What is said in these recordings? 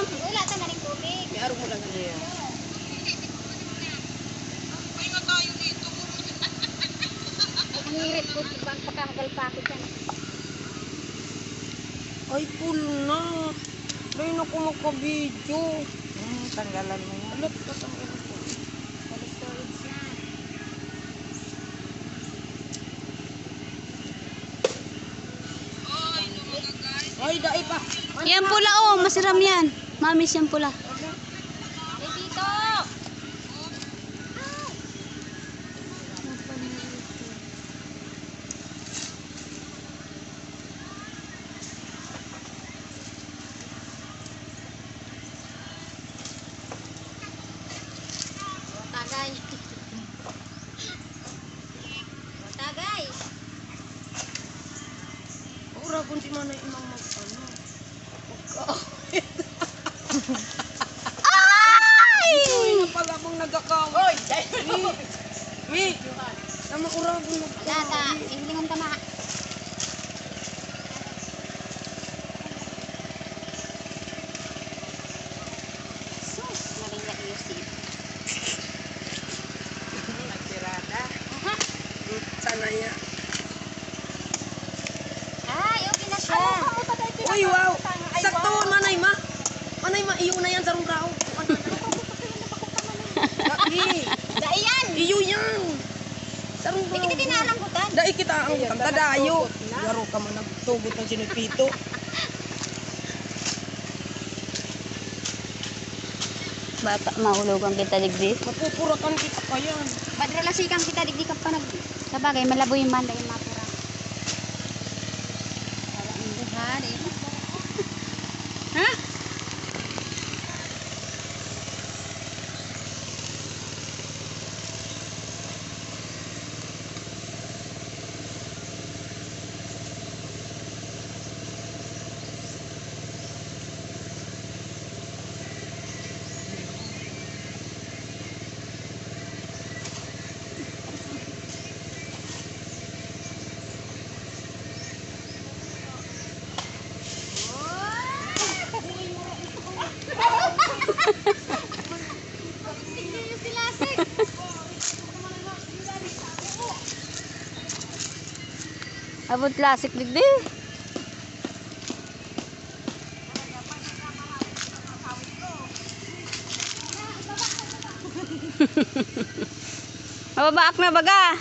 lang. Wala ta maning tubig. May araw mo lang. Iya. Ang hirit ko bang pagkahagal pa ako dyan. Ay, full na. Dahil na ko magka-video. Hmm, tanggalan mo yan. Alat ka sa ina ko. Wala storage na. Ay, dai pa. Yan pula oh, masiram yan. Mamis yan pula. Eh dito! Tagay. Tagay. Ora kung di man na imang mag ano. Ay! Ay na pala mong nagakaw. Oy, Mi. Mi. Tama kung nag Wala ta. Inglingon ka ma. Sus, Maria Yusif. Nagsirada. Aha. Sana ya. Ay, okay na siya. Uy, wow. Sakto manay ma. Manay ma iyo na yan sa ruraw. Ano na? Dai. Daiyan! Iyo yan. Sa Di ruraw. kita dinalambutan. Dai kita ang utang tadayo. Laro ka man nagtugot ng sinipito. Bata, mahulugan kita digdi. Mapupurakan kita pa yan. Badralasikan kita, di ka pa nag... Sabagay, malaboy man dahil mapura. Wala ang buhar eh. Ha? Abot classic digdi. Mababaak na baga.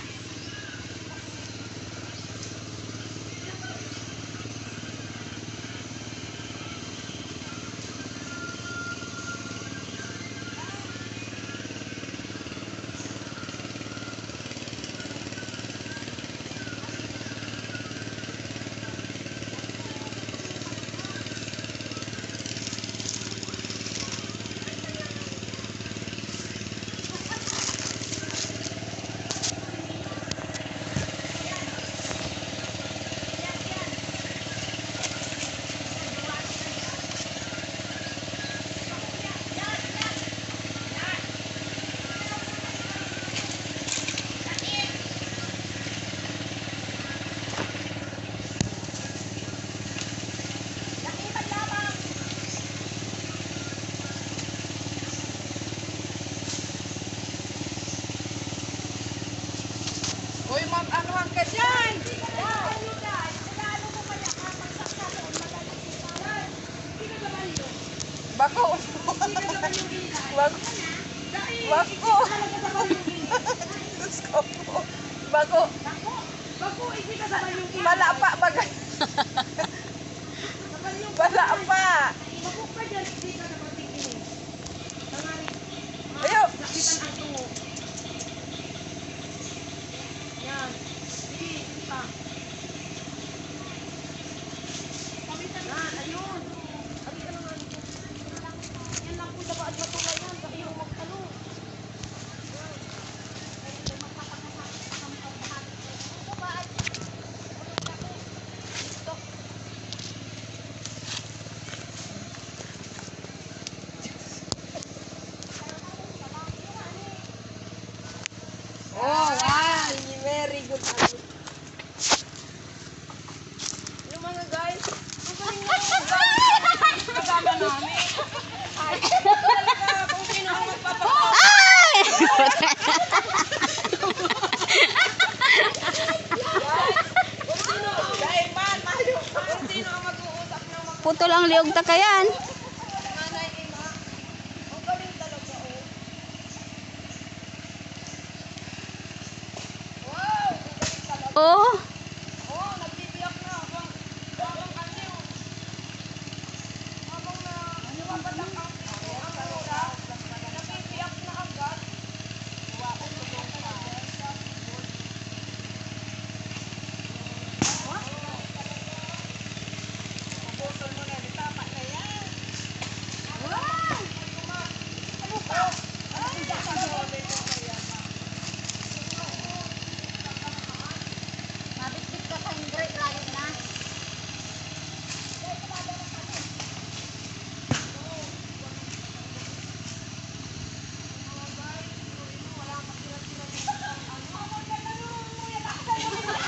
Uy, mag-anuhan ka dyan! Bako! Bako! Bako! Diyos ko po. Bako! Bala pa bagay. Bala pa. Ayo. Yan. Sige, kita. Yan, Putol ang liog takayan.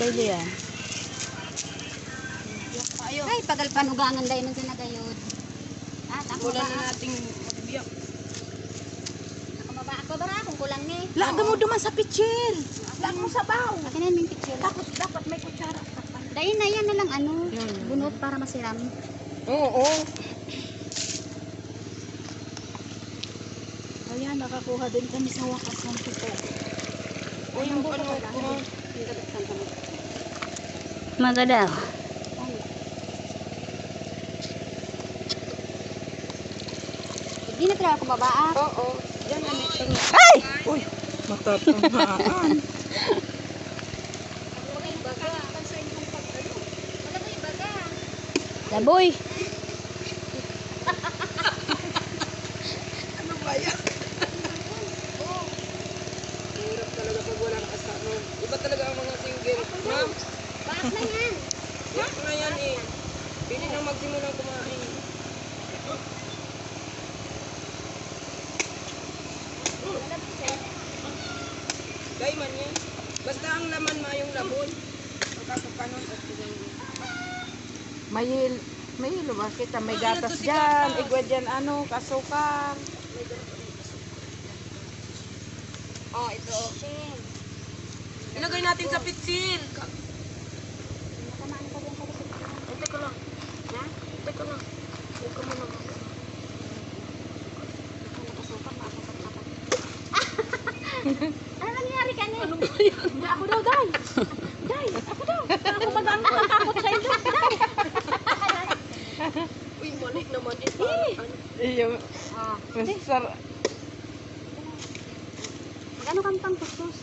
baby yan. Ay, pagal panugangan dahil nang sinagayod. Ah, ako Wala ba? na nating magbiyak. Ako ba? Ako ba ra? Kung kulang ni. Laga mo duman sa pitsil. Laga mo sa baw. Akin na yung picture. Tapos dapat may kutsara. Dahil na yan na lang ano, bunot para masiram. Oo. Ayan, nakakuha din kami sa wakas ng pito. O yung ano, kung Maganda. Hindi na talaga ako babaa. Oo. Yan ang itong... Ay! Uy, matatamaan. Laboy. ano ba yan? Hirap talaga pag walang kasama. Iba talaga ang mga single. Ma'am, Baas na yan. yak na yan eh. Pili nang magsimulang kumain. Gay man yan. Basta ang laman ma yung laboy. Pagkakapanon at May may hilo ba kita? May gatas dyan. Igwa dyan ano, kasukar. Oh, ito. Ilagay natin sa pitsil. Teka lang. Ha? Teka lang. Huwag ka muna. Ano nangyari ka niya? Hindi ako daw, Day. Day, ako daw. Ako ba gano'n katakot sa? Day. Uy, mali naman eh. Ano? Iyo. Masar. Magano kang kuskus?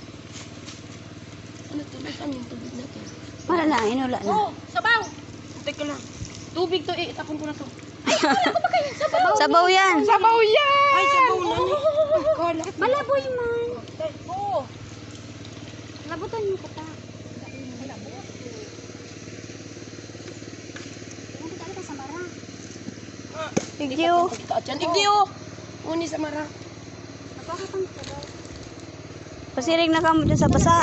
Ano to? Nasaan yung tubig natin? Wala na, inula na. Oh, sabaw! Teka lang. Tubig to eh. Itapon ko na to. Sabaw yan. Sabaw yan! Ay, sabaw na ni. Kala. Malaboy man. Oo. Labutan mo ka pa. Ano ka talaga sa mara? Tigyo. Igdiyo. Uni sa mara. Pasiring na kamo dyan sa basa.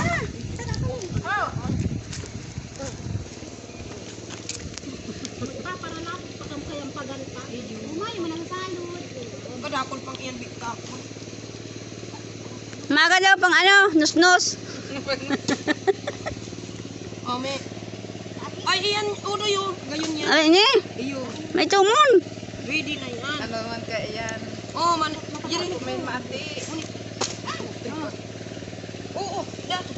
Maga daw pang ano, nus-nus. Ame. Ay, iyan. Uno yun. Gayon yan. Ay, ni, Iyo. may tumon. Ready na yan. Ano man yan? Oh, man. May mati. Oo, dato.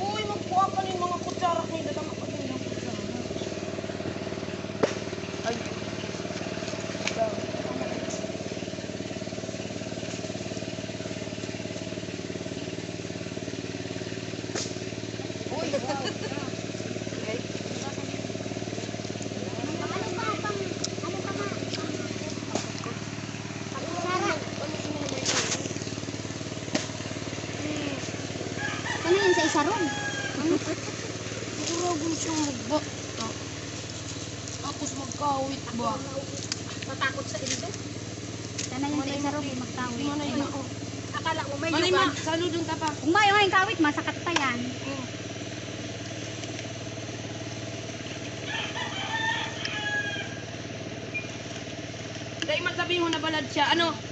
Uy, magkuha pa rin mga kutsara kayo. Pa ng kutsara. Ay. isa ron. Siguro siya magbo. Tapos magkawit ba? Matakot sa ildo. Sana yung sa isa ron, may magtawid. Manay na. Akala mo may Manay ma, salo dun tapa. Kung may yung kawit, masakat pa yan. Dahil man sabihin mo na balad siya. Ano?